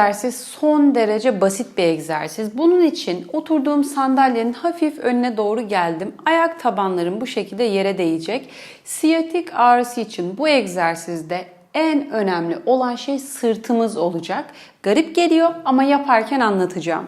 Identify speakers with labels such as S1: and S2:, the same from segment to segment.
S1: egzersiz son derece basit bir egzersiz. Bunun için oturduğum sandalyenin hafif önüne doğru geldim. Ayak tabanlarım bu şekilde yere değecek. Siyatik ağrısı için bu egzersizde en önemli olan şey sırtımız olacak. Garip geliyor ama yaparken anlatacağım.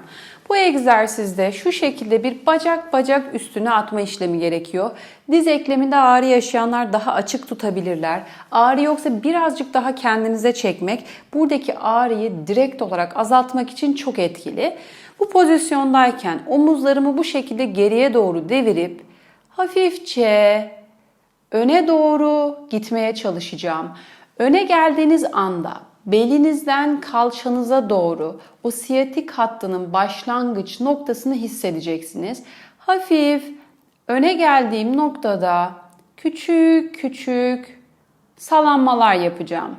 S1: Bu egzersizde şu şekilde bir bacak bacak üstüne atma işlemi gerekiyor. Diz ekleminde ağrı yaşayanlar daha açık tutabilirler. Ağrı yoksa birazcık daha kendinize çekmek buradaki ağrıyı direkt olarak azaltmak için çok etkili. Bu pozisyondayken omuzlarımı bu şekilde geriye doğru devirip hafifçe öne doğru gitmeye çalışacağım. Öne geldiğiniz anda belinizden kalçanıza doğru o siyatik hattının başlangıç noktasını hissedeceksiniz. Hafif öne geldiğim noktada küçük küçük sallanmalar yapacağım.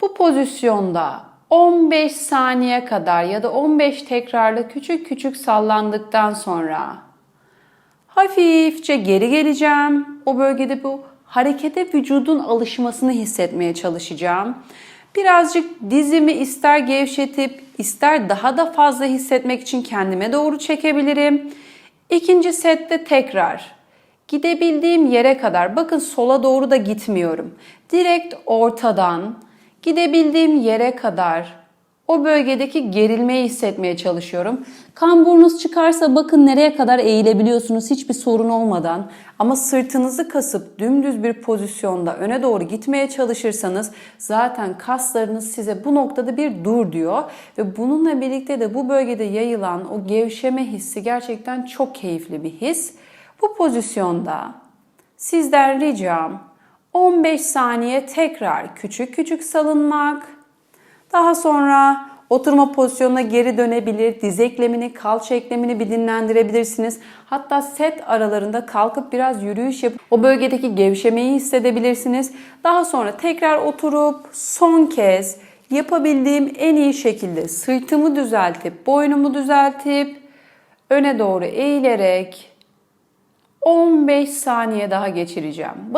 S1: Bu pozisyonda 15 saniye kadar ya da 15 tekrarla küçük küçük sallandıktan sonra hafifçe geri geleceğim. O bölgede bu harekete vücudun alışmasını hissetmeye çalışacağım. Birazcık dizimi ister gevşetip ister daha da fazla hissetmek için kendime doğru çekebilirim. İkinci sette tekrar gidebildiğim yere kadar bakın sola doğru da gitmiyorum. Direkt ortadan gidebildiğim yere kadar o bölgedeki gerilmeyi hissetmeye çalışıyorum. Kamburunuz çıkarsa bakın nereye kadar eğilebiliyorsunuz hiçbir sorun olmadan. Ama sırtınızı kasıp dümdüz bir pozisyonda öne doğru gitmeye çalışırsanız zaten kaslarınız size bu noktada bir dur diyor. Ve bununla birlikte de bu bölgede yayılan o gevşeme hissi gerçekten çok keyifli bir his. Bu pozisyonda sizden ricam 15 saniye tekrar küçük küçük salınmak. Daha sonra oturma pozisyonuna geri dönebilir, diz eklemini, kalça eklemini bir dinlendirebilirsiniz. Hatta set aralarında kalkıp biraz yürüyüş yapıp o bölgedeki gevşemeyi hissedebilirsiniz. Daha sonra tekrar oturup son kez yapabildiğim en iyi şekilde sırtımı düzeltip, boynumu düzeltip öne doğru eğilerek 15 saniye daha geçireceğim.